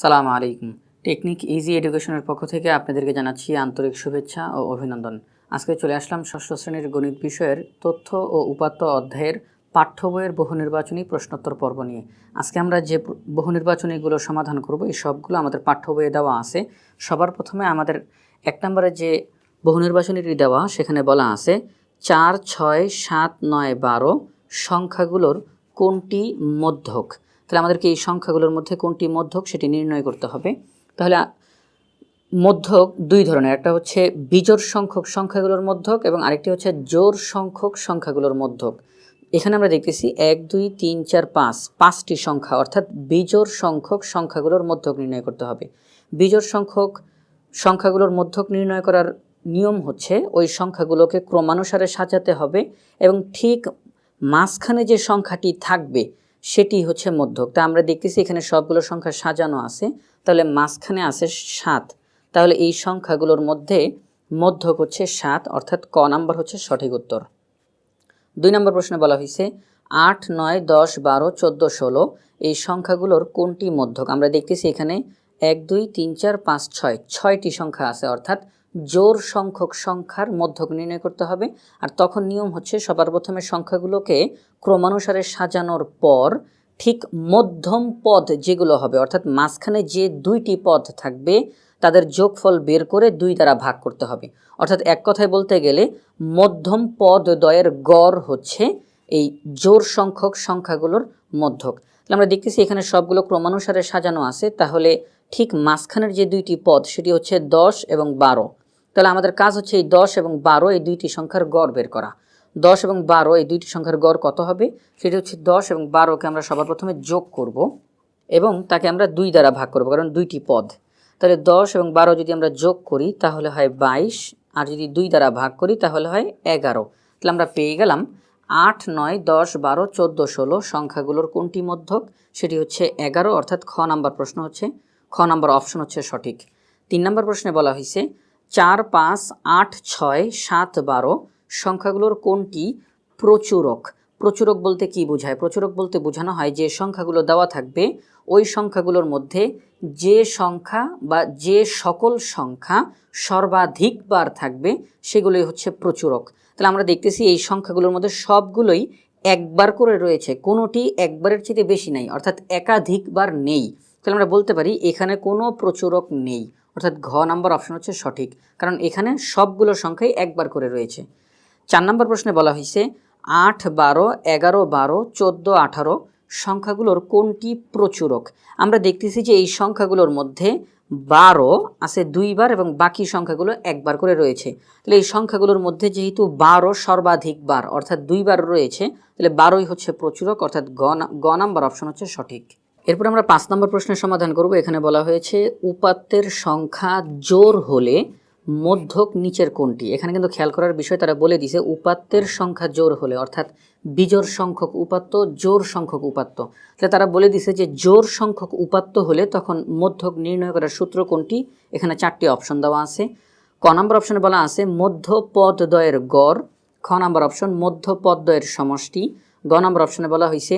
সালাম আলাইকুম। Technique easy এডুকেশনের পক্ষ থেকে আপনাদেরকে জানাচ্ছি আন্তরিক শুভেচ্ছা ও অভিনন্দন। আজকে চলে আসলাম ষষ্ঠ শ্রেণির গণিত বিষয়ের তথ্য ও উপাত্ত অধ্যায়ের পাঠ্য বইয়ের বহু নির্বাচনী প্রশ্নোত্তর পর্ব নিয়ে। আজকে আমরা যে বহু নির্বাচনীগুলো সমাধান করব, এই সবগুলো আমাদের পাঠ্য বইয়ে দেওয়া আছে। সবার প্রথমে আমাদের এক নম্বরে যে বহু নির্বাচনীটি দেওয়া, সেখানে বলা আছে, চার, ছয়, সাত, নয়, বারো সংখ্যাগুলোর কোনটি মধ্যক? তাহলে আমাদেরকে এই সংখ্যাগুলোর মধ্যে কোনটি মধ্যক সেটি নির্ণয় করতে হবে। তাহলে মধ্যক দুই ধরনের, একটা হচ্ছে বিজোড় সংখ্যক সংখ্যাগুলোর মধ্যক এবং আরেকটি হচ্ছে জোর সংখ্যক সংখ্যাগুলোর মধ্যক। এখানে আমরা দেখতেছি এক, দুই, তিন, চার, পাঁচ, পাঁচটি সংখ্যা, অর্থাৎ বিজোর সংখ্যক সংখ্যাগুলোর মধ্যক নির্ণয় করতে হবে। বিজোর সংখ্যক সংখ্যাগুলোর মধ্যক নির্ণয় করার নিয়ম হচ্ছে ওই সংখ্যাগুলোকে ক্রমানুসারে সাজাতে হবে এবং ঠিক মাঝখানে যে সংখ্যাটি থাকবে সেটি হচ্ছে মধ্যক। তা আমরা দেখতেছি এখানে সবগুলো সংখ্যা সাজানো আছে। তাহলে মাঝখানে আছে সাত। তাহলে এই সংখ্যাগুলোর মধ্যে মধ্যক হচ্ছে সাত, অর্থাৎ ক নাম্বার হচ্ছে সঠিক উত্তর। দুই নম্বর প্রশ্নে বলা হয়েছে আট, নয়, দশ, বারো, চোদ্দ, ষোলো, এই সংখ্যাগুলোর কোনটি মধ্যক? আমরা দেখতেছি এখানে এক, দুই, তিন, চার, পাঁচ, ছয়, ছয়টি সংখ্যা আছে, অর্থাৎ জোর সংখ্যক সংখ্যার মধ্যক নির্ণয় করতে হবে। আর তখন নিয়ম হচ্ছে সবার প্রথমে সংখ্যাগুলোকে ক্রমানুসারে সাজানোর পর ঠিক মধ্যম পদ যেগুলো হবে, অর্থাৎ মাঝখানে যে দুইটি পদ থাকবে, তাদের যোগফল বের করে দুই দ্বারা ভাগ করতে হবে। অর্থাৎ এক কথায় বলতে গেলে মধ্যম পদ দ্বয়ের গড় হচ্ছে এই জোর সংখ্যক সংখ্যাগুলোর মধ্যক। তাহলে আমরা দেখতেছি এখানে সবগুলো ক্রমানুসারে সাজানো আছে, তাহলে ঠিক মাঝখানের যে দুইটি পদ, সেটি হচ্ছে দশ এবং বারো। তাহলে আমাদের কাজ হচ্ছে এই দশ এবং বারো, এই দুইটি সংখ্যার গড় বের করা। দশ এবং বারো, এই দুইটি সংখ্যার গড় কত হবে? সেটি হচ্ছে দশ এবং বারোকে আমরা সবার প্রথমে যোগ করব এবং তাকে আমরা দুই দ্বারা ভাগ করব, কারণ দুইটি পদ। তাহলে দশ এবং বারো যদি আমরা যোগ করি, তাহলে হয় বাইশ। আর যদি দুই দ্বারা ভাগ করি, তাহলে হয় এগারো। তাহলে আমরা পেয়ে গেলাম আট, নয়, দশ, বারো, চোদ্দ, ষোলো, সংখ্যাগুলোর কোনটি মধ্যক? সেটি হচ্ছে এগারো, অর্থাৎ খ নাম্বার প্রশ্ন হচ্ছে খ নাম্বার অপশন হচ্ছে সঠিক। তিন নম্বর প্রশ্নে বলা হয়েছে, চার, পাঁচ, আট, ছয়, সাত, বারো সংখ্যাগুলোর কোনটি প্রচুরক? প্রচুরক বলতে কি বোঝায়? প্রচুরক বলতে বোঝানো হয় যে সংখ্যাগুলো দেওয়া থাকবে, ওই সংখ্যাগুলোর মধ্যে যে সংখ্যা বা যে সকল সংখ্যা সর্বাধিকবার থাকবে, সেগুলোই হচ্ছে প্রচুরক। তাহলে আমরা দেখতেছি এই সংখ্যাগুলোর মধ্যে সবগুলোই একবার করে রয়েছে, কোনোটি একবারের চেয়ে বেশি নাই, অর্থাৎ একাধিকবার নেই। তাহলে আমরা বলতে পারি এখানে কোনো প্রচুরক নেই। অর্থাৎ ঘ নাম্বার অপশন হচ্ছে সঠিক। কারণ এখানে সবগুলো সংখ্যাই একবার করে রয়েছে। চার নম্বর প্রশ্নে বলা হয়েছে, আট বারো, এগারো বারো, চোদ্দ আঠারো সংখ্যাগুলোর কোনটি প্রচুরক? আমরা দেখতেছি যে এই সংখ্যাগুলোর মধ্যে বারো আছে দুইবার এবং বাকি সংখ্যাগুলো একবার করে রয়েছে। তাহলে এই সংখ্যাগুলোর মধ্যে যেহেতু বারো সর্বাধিক বার, অর্থাৎ দুইবার রয়েছে, তাহলে বারোই হচ্ছে প্রচুরক, অর্থাৎ গ নাম্বার অপশন হচ্ছে সঠিক। এরপর আমরা পাঁচ নম্বর প্রশ্নের সমাধান করব। এখানে বলা হয়েছে, উপাত্তের সংখ্যা জোর হলে মধ্যক নিচের কোনটি? এখানে কিন্তু খেয়াল করার বিষয়, তারা বলে দিছে উপাত্তের সংখ্যা জোর হলে, অর্থাৎ বিজোর সংখ্যক উপাত্ত, জোর সংখ্যক উপাত্ত। তাহলে তারা বলে দিছে যে, জোর সংখ্যক উপাত্ত হলে তখন মধ্যক নির্ণয় করার সূত্র কোনটি? এখানে চারটি অপশন দেওয়া আছে। ক নম্বর অপশনে বলা আছে মধ্য পদ দ্বয়ের গড়। খ নম্বর অপশন মধ্য পদ্বয়ের সমষ্টি। গ নম্বর অপশনে বলা হয়েছে,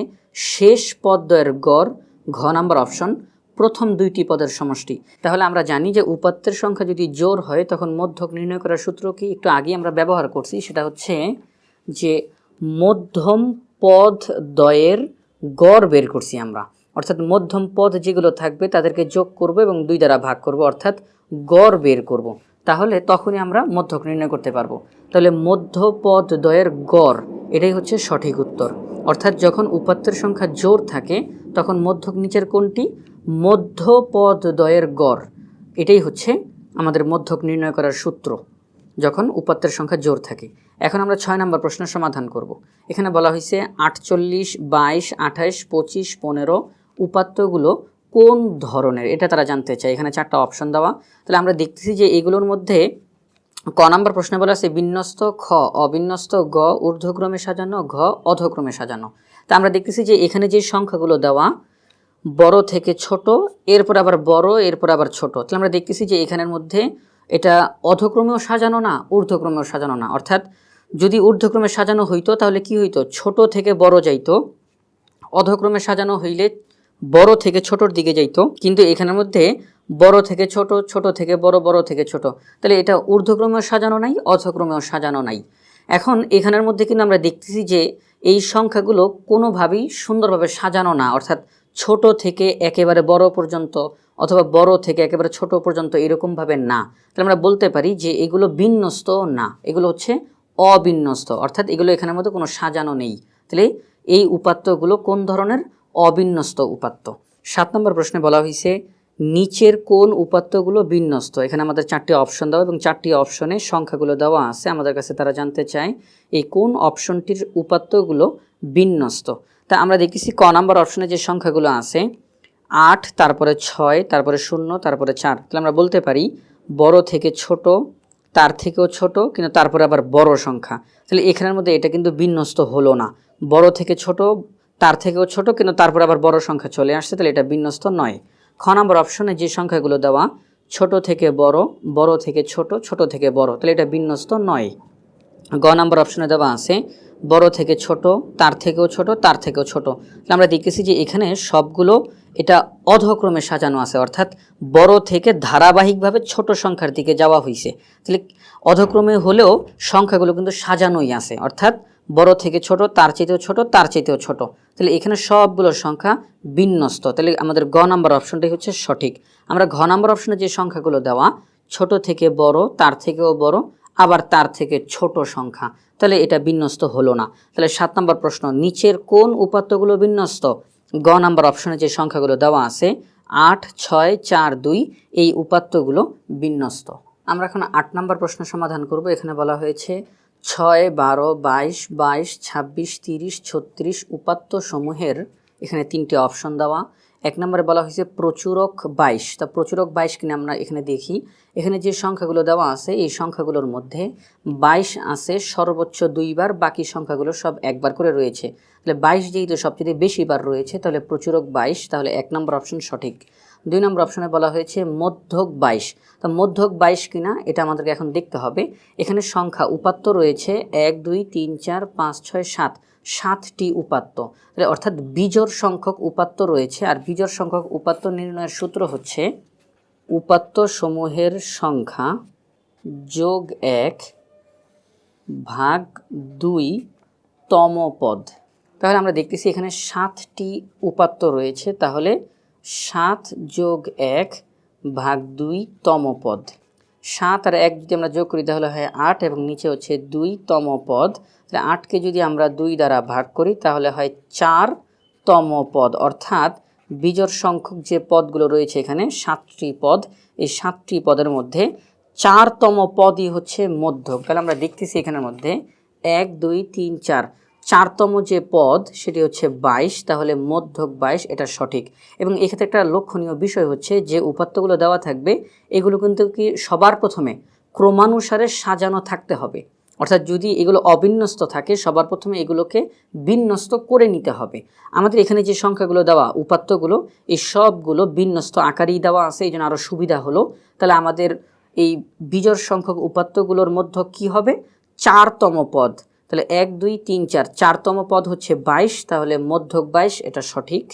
শেষ পদ্বয়ের গড়। ঘ নম্বর অপশন, প্রথম দুইটি পদের সমষ্টি। তাহলে আমরা জানি যে উপাত্তের সংখ্যা যদি জোর হয়, তখন মধ্যক নির্ণয় করার সূত্র কি একটু আগে আমরা ব্যবহার করছি, সেটা হচ্ছে যে মধ্যম পদ দ্বয়ের গড় বের করছি আমরা। অর্থাৎ মধ্যম পদ যেগুলো থাকবে, তাদেরকে যোগ করব এবং দুই দ্বারা ভাগ করব, অর্থাৎ গড় বের করব। তাহলে তখনই আমরা মধ্যক নির্ণয় করতে পারব। তাহলে মধ্য পদ দ্বয়ের গড় এটাই হচ্ছে সঠিক উত্তর। অর্থাৎ যখন উপাত্তের সংখ্যা জোর থাকে, তখন মধ্যক নিচের কোনটি? মধ্য পদ দ্বয়ের গড়। এটাই হচ্ছে আমাদের মধ্যক নির্ণয় করার সূত্র, যখন উপাত্তের সংখ্যা জোর থাকে। এখন আমরা ছয় নম্বর প্রশ্নের সমাধান করব। এখানে বলা হয়েছে আটচল্লিশ, বাইশ আঠাইশ পঁচিশ, পনেরো উপাত্তগুলো কোন ধরনের? এটা তারা জানতে চায়। এখানে চারটা অপশন দেওয়া। তাহলে আমরা দেখতেছি যে এগুলোর মধ্যে ক নাম্বার প্রশ্নে বলা আছে, বিন্যস্ত, খ, অবিন্যস্ত, গ, ঊর্ধ্বক্রমে সাজানো, ঘ, অধক্রমে সাজানো। তা আমরা দেখতেছি যে এখানে যে সংখ্যাগুলো দেওয়া, বড় থেকে ছোট, এরপর আবার বড়, এরপর আবার ছোট। তাহলে আমরা দেখতেছি যে এখানের মধ্যে এটা অধক্রমেও সাজানো না, ঊর্ধ্বক্রমেও সাজানো না। অর্থাৎ যদি ঊর্ধ্বক্রমে সাজানো হইতো, তাহলে কি হইতো? ছোট থেকে বড় যাইতো, অধক্রমে সাজানো হইলে বড় থেকে ছোটর দিকে যাইতো। কিন্তু এখানের মধ্যে বড় থেকে ছোট ছোট থেকে বড় বড় থেকে ছোট। তাহলে এটা ঊর্ধ্বক্রমেও সাজানো নাই, অধক্রমেও সাজানো নাই। এখন এখানের মধ্যে কিন্তু আমরা দেখতেছি যে এই সংখ্যাগুলো কোনোভাবেই সুন্দরভাবে সাজানো না। অর্থাৎ ছোট থেকে একেবারে বড় পর্যন্ত অথবা বড় থেকে একেবারে ছোট পর্যন্ত এরকমভাবে না। তাহলে আমরা বলতে পারি যে এগুলো বিন্যস্ত না। এগুলো হচ্ছে অবিন্যস্ত। অর্থাৎ এগুলো এখানের মধ্যে কোনো সাজানো নেই। তাহলে এই উপাত্তগুলো কোন ধরনের? অবিন্যস্ত উপাত্ত। সাত নম্বর প্রশ্নে বলা হয়েছে নিচের কোন উপাত্তগুলো বিন্যস্ত। এখানে আমাদের চারটি অপশন দেওয়া এবং চারটি অপশনে সংখ্যাগুলো দেওয়া আছে। আমাদের কাছে তারা জানতে চায়, এই কোন অপশনটির উপাত্তগুলো বিন্যস্ত। তা আমরা দেখেছি ক নাম্বার অপশনে যে সংখ্যাগুলো আছে, আট, তারপরে ছয়, তারপরে শূন্য, তারপরে চার। তাহলে আমরা বলতে পারি, বড় থেকে ছোট, তার থেকেও ছোট, কিন্তু তারপরে আবার বড় সংখ্যা। তাহলে এখানের মধ্যে এটা কিন্তু বিন্যস্ত হলো না। বড় থেকে ছোট, তার থেকেও ছোট, কিন্তু তারপরে আবার বড় সংখ্যা চলে আসছে, তাহলে এটা বিন্যস্ত নয়। খ নম্বর অপশনে যে সংখ্যাগুলো দেওয়া, ছোট থেকে বড় বড় থেকে ছোট ছোট থেকে বড়, তাহলে এটা বিন্যস্ত নয়। গ নাম্বার অপশনে দেওয়া আছে, বড় থেকে ছোট, তার থেকেও ছোট, তার থেকেও ছোট। আমরা দেখতেছি যে এখানে সবগুলো, এটা অধক্রমে সাজানো আছে, অর্থাৎ বড় থেকে ধারাবাহিকভাবে ছোট সংখ্যার দিকে যাওয়া হয়েছে তাহলে অধক্রমে হলেও সংখ্যাগুলো কিন্তু সাজানোই আছে, অর্থাৎ বড় থেকে ছোট, তার চাইতেও ছোট, তার চাইতেও ছোট। তাহলে এখানে সবগুলোর সংখ্যা বিন্যস্ত। তাহলে আমাদের গ নাম্বার অপশনটাই হচ্ছে সঠিক। আমরা ঘ নাম্বার অপশনে যে সংখ্যাগুলো দেওয়া, ছোট থেকে বড়, তার থেকেও বড়, আবার তার থেকে ছোট সংখ্যা, তাহলে এটা বিন্যস্ত হলো না। তাহলে সাত নম্বর প্রশ্ন, নিচের কোন উপাত্তগুলো বিন্যস্ত? গ নাম্বার অপশনে যে সংখ্যাগুলো দেওয়া আছে, আট, ছয়, চার, দুই, এই উপাত্তগুলো বিন্যস্ত। আমরা এখন আট নম্বর প্রশ্ন সমাধান করব। এখানে বলা হয়েছে ছয়, বারো, বাইশ বাইশ, ছাব্বিশ, তিরিশ, ছত্রিশ উপাত্ত সমূহের এখানে তিনটি অপশন দেওয়া। এক নম্বরে বলা হয়েছে প্রচুরক বাইশ। তা প্রচুরক বাইশ কিনে আমরা এখানে দেখি। এখানে যে সংখ্যাগুলো দেওয়া আছে, এই সংখ্যাগুলোর মধ্যে বাইশ আছে সর্বোচ্চ দুইবার, বাকি সংখ্যাগুলো সব একবার করে রয়েছে। তাহলে বাইশ যেহেতু সবচেয়ে বেশি বার রয়েছে, তাহলে প্রচুরক বাইশ, তাহলে এক নম্বর অপশন সঠিক। দুই নম্বর অপশনে বলা হয়েছে মধ্যক বাইশ। তা মধ্যক বাইশ কিনা এটা আমাদেরকে এখন দেখতে হবে। এখানে সংখ্যা উপাত্ত রয়েছে এক, দুই, তিন, চার, পাঁচ, ছয়, সাত। সাতটি উপাত্ত। অর্থাৎ বিজোড় সংখ্যক উপাত্ত রয়েছে আর বিজোড় সংখ্যক উপাত্ত নির্ণয়ের সূত্র হচ্ছে উপাত্ত সমূহের সংখ্যা যোগ এক ভাগ দুই তম পদ। তাহলে আমরা দেখতেছি এখানে সাতটি উপাত্ত রয়েছে। তাহলে সাত যোগ এক ভাগ দুই তম পদ সাত আর এক যদি আমরা যোগ করি তাহলে হয় আট এবং নিচে হচ্ছে দুই তম পদ তাহলে আটকে যদি আমরা দুই দ্বারা ভাগ করি তাহলে হয় চার তম পদ অর্থাৎ বিজোড় সংখ্যক যে পদগুলো রয়েছে এখানে সাতটি পদ, এই সাতটি পদের মধ্যে চারতম পদই হচ্ছে মধ্যক তাহলে আমরা দেখতেছি এখানের মধ্যে এক, দুই, তিন, চার। চারতম যে পদ, সেটি হচ্ছে বাইশ, তাহলে মধ্যক বাইশ, এটা সঠিক। এবং এক্ষেত্রে একটা লক্ষণীয় বিষয় হচ্ছে যে উপাত্তগুলো দেওয়া থাকবে, এগুলো কিন্তু কি সবার প্রথমে, ক্রমানুসারে সাজানো থাকতে হবে। অর্থাৎ যদি এগুলো অবিন্যস্ত থাকে, সবার প্রথমে এগুলোকে বিন্যস্ত করে নিতে হবে। আমাদের এখানে যে সংখ্যাগুলো দেওয়া, উপাত্তগুলো, এই সবগুলো বিন্যস্ত আকারেই দেওয়া আছে, এই জন্য আরও সুবিধা হলো। তাহলে আমাদের এই বিজর সংখ্যক উপাত্তগুলোর মধ্যে কি হবে? চারতম পদ। তাহলে এক, দুই, তিন, চার, চারতম পদ হচ্ছে বাইশ, তাহলে মধ্যক বাইশ, এটা সঠিক।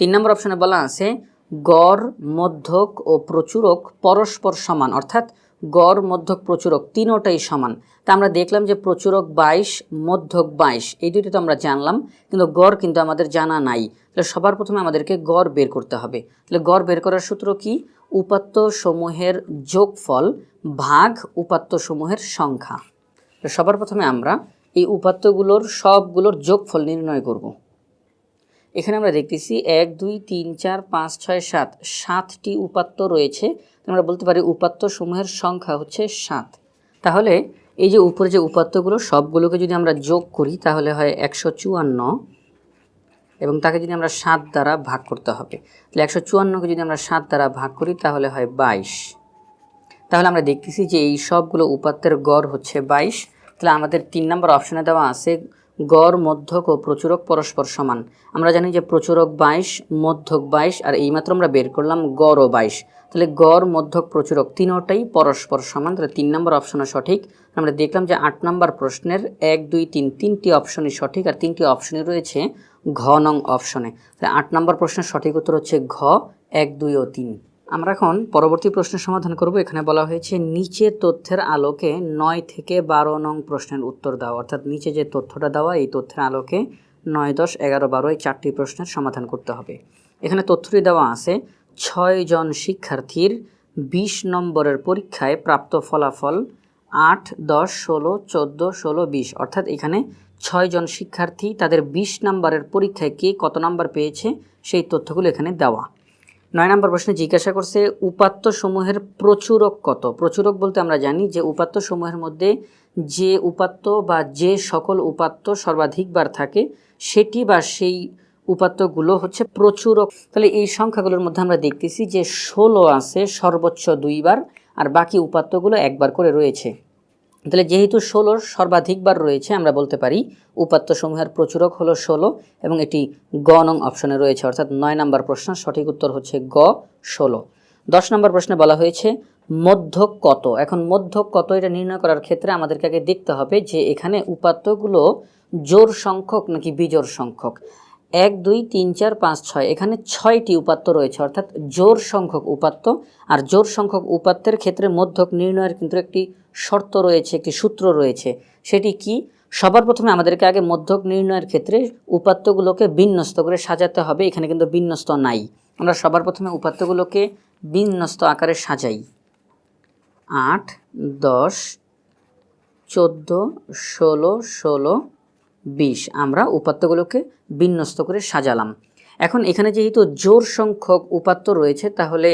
তিন নম্বর অপশনে বলা আছে, গড়, মধ্যক ও প্রচুরক পরস্পর সমান, অর্থাৎ গড়, মধ্যক, প্রচুরক তিনোটাই সমান। তা আমরা দেখলাম যে প্রচুরক বাইশ, মধ্যক বাইশ, এই দুইটি তো আমরা জানলাম, কিন্তু গড় কিন্তু আমাদের জানা নাই। তাহলে সবার প্রথমে আমাদেরকে গড় বের করতে হবে। তাহলে গড় বের করার সূত্র কি? উপাত্ত সমূহের যোগফল ভাগ উপাত্ত সমূহের সংখ্যা। সবার প্রথমে আমরা এই উপাত্তগুলোর সবগুলোর যোগফল নির্ণয় করব। এখানে আমরা দেখতেছি এক, দুই, তিন, চার, পাঁচ, ছয়, সাত। সাতটি উপাত্ত রয়েছে। আমরা বলতে পারি উপাত্ত সমূহের সংখ্যা হচ্ছে সাত। তাহলে এই যে উপরে যে উপাত্তগুলো, সবগুলোকে যদি আমরা যোগ করি, তাহলে হয় একশো চুয়ান্ন এবং তাকে যদি আমরা সাত দ্বারা ভাগ করতে হবে। তাহলে একশো চুয়ান্নকে যদি আমরা সাত দ্বারা ভাগ করি, তাহলে হয় বাইশ। তাহলে আমরা দেখতেছি যে এই সবগুলো উপাত্তের গড় হচ্ছে বাইশ। তাহলে আমাদের তিন নম্বর অপশানে দেওয়া আছে গড়, মধ্যক ও প্রচুরক পরস্পর সমান। আমরা জানি যে প্রচুরক বাইশ, মধ্যক বাইশ, আর এইমাত্র আমরা বের করলাম গড় ও বাইশ। তাহলে গড়, মধ্যক, প্রচুরক তিনোটাই পরস্পর সমান। তাহলে তিন নম্বর অপশনে সঠিক। আমরা দেখলাম যে আট নম্বর প্রশ্নের এক, দুই, তিন তিনটি অপশনই সঠিক, আর তিনটি অপশনই রয়েছে ঘ নং অপশনে তাহলে আট নম্বর প্রশ্নের সঠিক উত্তর হচ্ছে ঘ, এক, দুই ও তিন। আমরা এখন পরবর্তী প্রশ্নের সমাধান করব। এখানে বলা হয়েছে নিচের তথ্যের আলোকে নয় থেকে বারো নং প্রশ্নের উত্তর দাও। অর্থাৎ নিচে যে তথ্যটা দেওয়া, এই তথ্যের আলোকে নয়, দশ, এগারো, বারো এই চারটি প্রশ্নের সমাধান করতে হবে। এখানে তথ্যটি দেওয়া আছে, ছয় জন শিক্ষার্থীর বিশ নম্বরের পরীক্ষায় প্রাপ্ত ফলাফল আট, দশ, ষোলো, চোদ্দ, ষোলো, বিশ। অর্থাৎ এখানে ছয়জন শিক্ষার্থী তাদের বিশ নম্বরের পরীক্ষায় কে কত নাম্বার পেয়েছে, সেই তথ্যগুলো এখানে দেওয়া। নয় নম্বর প্রশ্নে জিজ্ঞাসা করছে উপাত্ত সমূহের প্রচুরক কত? প্রচুরক বলতে আমরা জানি যে উপাত্ত সমূহের মধ্যে যে উপাত্ত বা যে সকল উপাত্ত সর্বাধিকবার থাকে, সেটি বা সেই উপাত্তগুলো হচ্ছে প্রচুরক। তাহলে এই সংখ্যাগুলোর মধ্যে আমরা দেখতেছি যে ষোলো আছে সর্বোচ্চ দুইবার, আর বাকি উপাত্তগুলো একবার করে রয়েছে। তাহলে যেহেতু ষোলোর সর্বাধিকবার রয়েছে, আমরা বলতে পারি উপাত্ত সমূহের প্রচুরক হলো ষোলো এবং এটি গ নং অপশনে রয়েছে, অর্থাৎ নয় নম্বর প্রশ্ন সঠিক উত্তর হচ্ছে গ, ষোলো। দশ নম্বর প্রশ্নে বলা হয়েছে, মধ্যক কত? এখন মধ্যক কত এটা নির্ণয় করার ক্ষেত্রে আমাদেরকে আগে দেখতে হবে যে এখানে উপাত্তগুলো জোর সংখ্যক নাকি বিজোর সংখ্যক। এক, দুই, তিন, চার, পাঁচ, ছয়, এখানে ছয়টি উপাত্ত রয়েছে, অর্থাৎ জোর সংখ্যক উপাত্ত। আর জোর সংখ্যক উপাত্তের ক্ষেত্রে মধ্যক নির্ণয়ের কিন্তু একটি শর্ত রয়েছে একটি সূত্র রয়েছে, সেটি কি? সবার প্রথমে আমাদেরকে আগে মধ্যক নির্ণয়ের ক্ষেত্রে উপাত্তগুলোকে বিন্যস্ত করে সাজাতে হবে, এখানে কিন্তু বিন্যস্ত নাই। আমরা সবার প্রথমে উপাত্তগুলোকে বিন্যস্ত আকারে সাজাই। আট, দশ, চোদ্দ, ষোলো ষোলো, বিশ, আমরা উপাত্তগুলোকে বিন্যস্ত করে সাজালাম। এখন এখানে যেহেতু জোর সংখ্যক উপাত্ত রয়েছে, তাহলে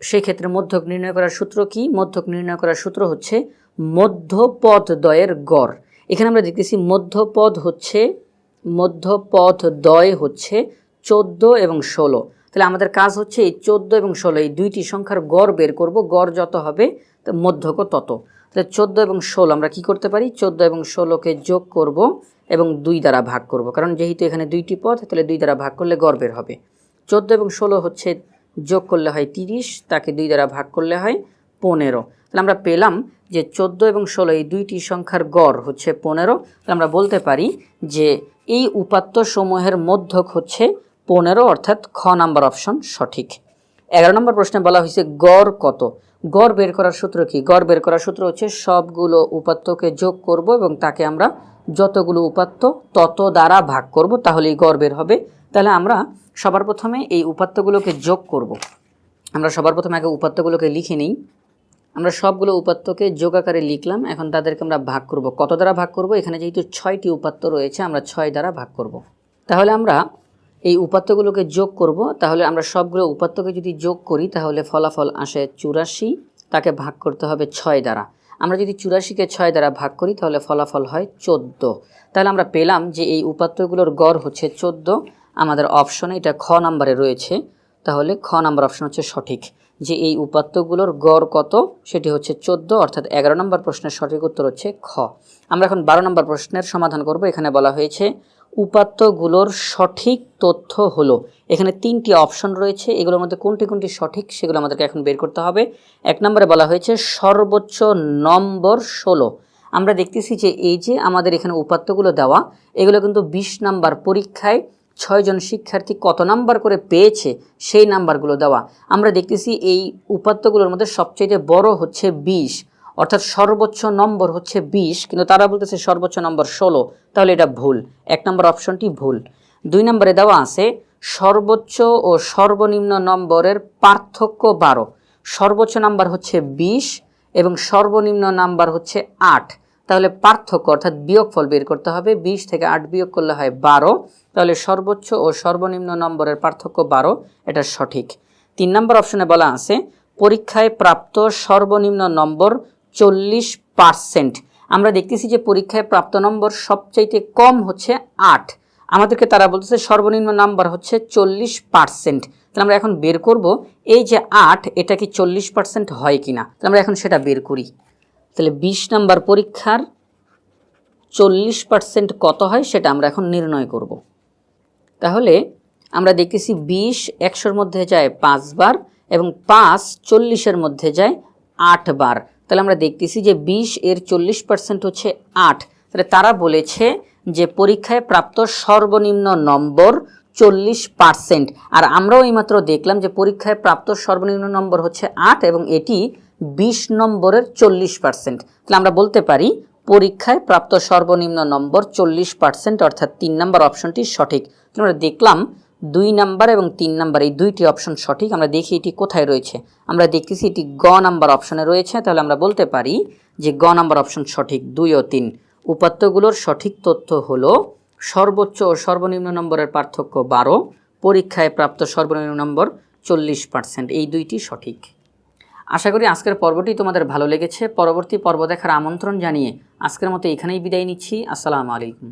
সেক্ষেত্রে মধ্যক নির্ণয় করার সূত্র কি? মধ্যক নির্ণয় করার সূত্র হচ্ছে মধ্যপদ দ্বয়ের গড়। এখানে আমরা দেখতেছি মধ্যপদ হচ্ছে মধ্যপদ দ্বয় হচ্ছে চোদ্দ এবং ষোলো। তাহলে আমাদের কাজ হচ্ছে এই চোদ্দ এবং ষোলো, এই দুইটি সংখ্যার গড় বের করব। গড় যত হবে মধ্যক তত। তাহলে চোদ্দ এবং ষোলো আমরা কি করতে পারি? চোদ্দ এবং ষোলোকে যোগ করব এবং দুই দ্বারা ভাগ করব। কারণ যেহেতু এখানে দুইটি পদ, তাহলে দুই দ্বারা ভাগ করলে গড় বের হবে। চোদ্দ এবং ষোলো হচ্ছে যোগ করলে হয় তিরিশ, তাকে দুই দ্বারা ভাগ করলে হয় পনেরো। তাহলে আমরা পেলাম যে চোদ্দ এবং ষোলো এই দুইটি সংখ্যার গড় হচ্ছে পনেরো। তাহলে আমরা বলতে পারি যে এই উপাত্ত সমূহের মধ্যক হচ্ছে পনেরো, অর্থাৎ খ নাম্বার অপশন সঠিক। এগারো নম্বর প্রশ্নে বলা হয়েছে গড় কত? গড় বের করার সূত্র কি? গড় বের করার সূত্র হচ্ছে সবগুলো উপাত্তকে যোগ করব এবং তাকে আমরা যতগুলো উপাত্ত তত দ্বারা ভাগ করব, তাহলেই গড় বের হবে তাহলে আমরা সবার প্রথমে এই উপাত্তগুলোকে যোগ করব। আমরা সবার প্রথমে আগে উপাত্তগুলোকে লিখে নিই। আমরা সবগুলো উপাত্তকে যোগ আকারে লিখলাম। এখন তাদেরকে আমরা ভাগ করব। কত দ্বারা ভাগ করব? এখানে যেহেতু ছয়টি উপাত্ত রয়েছে, আমরা ছয় দ্বারা ভাগ করব। তাহলে আমরা এই উপাত্তগুলোকে যোগ করব। তাহলে আমরা সবগুলো উপাত্তকে যদি যোগ করি, তাহলে ফলাফল আসে চুরাশি। তাকে ভাগ করতে হবে ছয় দ্বারা। আমরা যদি চুরাশিকে ছয় দ্বারা ভাগ করি, তাহলে ফলাফল হয় চোদ্দ। তাহলে আমরা পেলাম যে এই উপাত্তগুলোর গড় হচ্ছে চোদ্দ। আমাদের অপশনে এটা খ নাম্বারে রয়েছে। তাহলে খ নাম্বার অপশন হচ্ছে সঠিক। যে এই উপাত্তগুলোর গড় কত, সেটি হচ্ছে চোদ্দ, অর্থাৎ এগারো নম্বর প্রশ্নের সঠিক উত্তর হচ্ছে খ। আমরা এখন বারো নম্বর প্রশ্নের সমাধান করব। এখানে বলা হয়েছে, উপাত্তগুলোর সঠিক তথ্য হলো। এখানে তিনটি অপশন রয়েছে। এগুলোর মধ্যে কোনটি কোনটি সঠিক, সেগুলো আমাদেরকে এখন বের করতে হবে। এক নম্বরে বলা হয়েছে, সর্বোচ্চ নম্বর ষোলো। আমরা দেখতেছি যে এই যে আমাদের এখানে উপাত্তগুলো দেওয়া, এগুলো কিন্তু বিশ নাম্বার পরীক্ষায় ছয়জন শিক্ষার্থী কত নাম্বার করে পেয়েছে সেই নাম্বারগুলো দেওয়া। আমরা দেখতেছি এই উপাত্তগুলোর মধ্যে সবচেয়ে বড় হচ্ছে বিশ, অর্থাৎ সর্বোচ্চ নম্বর হচ্ছে বিশ, কিন্তু তারা বলতেছে সর্বোচ্চ নম্বর ষোলো, তাহলে এটা ভুল। এক নম্বর অপশনটি ভুল। দুই নম্বরে দেওয়া আছে, সর্বোচ্চ ও সর্বনিম্ন নম্বরের পার্থক্য বারো, সর্বোচ্চ নাম্বার হচ্ছে বিশ এবং সর্বনিম্ন নাম্বার হচ্ছে আট। তাহলে পার্থক্য অর্থাৎ বিয়োগফল বের করতে হবে। বিশ থেকে আট বিয়োগ করলে হয় বারো। তাহলে সর্বোচ্চ ও সর্বনিম্ন নম্বরের পার্থক্য বারো, এটা সঠিক। তিন নম্বর অপশনে বলা আছে, পরীক্ষায় প্রাপ্ত সর্বনিম্ন নম্বর চল্লিশ পার্সেন্ট। আমরা দেখতেছি যে পরীক্ষায় প্রাপ্ত নম্বর সবচাইতে কম হচ্ছে আট। আমাদেরকে তারা বলতেছে সর্বনিম্ন নাম্বার হচ্ছে চল্লিশ পার্সেন্ট। তাহলে আমরা এখন বের করব, এই যে আট, এটা কি চল্লিশ পার্সেন্ট হয় কি না তাহলে আমরা এখন সেটা বের করি। তাহলে বিশ নাম্বার পরীক্ষার চল্লিশ পার্সেন্ট কত হয় সেটা আমরা এখন নির্ণয় করব। তাহলে আমরা দেখতেছি বিশ একশোর মধ্যে যায় পাঁচবার এবং পাঁচ চল্লিশের মধ্যে যায় আটবার তাহলে আমরা দেখতেছি যে বিশ এর চল্লিশ পার্সেন্ট হচ্ছে আট। তাহলে তারা বলেছে যে পরীক্ষায় প্রাপ্ত সর্বনিম্ন নম্বর চল্লিশ পার্সেন্ট আর আমরাও এইমাত্র দেখলাম যে পরীক্ষায় প্রাপ্ত সর্বনিম্ন নম্বর হচ্ছে আট এবং এটি বিশ নম্বরের চল্লিশ পার্সেন্ট তাহলে আমরা বলতে পারি, পরীক্ষায় প্রাপ্ত সর্বনিম্ন নম্বর চল্লিশ পার্সেন্ট অর্থাৎ তিন নম্বর অপশনটি সঠিক। আমরা দেখলাম, দুই নাম্বার এবং তিন নাম্বার, এই দুইটি অপশন সঠিক। আমরা দেখি এটি কোথায় রয়েছে। আমরা দেখতেছি এটি গ নাম্বার অপশনে রয়েছে। তাহলে আমরা বলতে পারি যে গ নাম্বার অপশন সঠিক, দুই ও তিন। উপাত্তগুলোর সঠিক তথ্য হলো, সর্বোচ্চ ও সর্বনিম্ন নম্বরের পার্থক্য বারো, পরীক্ষায় প্রাপ্ত সর্বনিম্ন নম্বর চল্লিশ পার্সেন্ট এই দুইটি সঠিক। আশা করি আজকের পর্বটি তোমাদের ভালো লেগেছে। পরবর্তী পর্ব দেখার আমন্ত্রণ জানিয়ে আজকের মতো এখানেই বিদায় নিচ্ছি। আসসালামু আলাইকুম।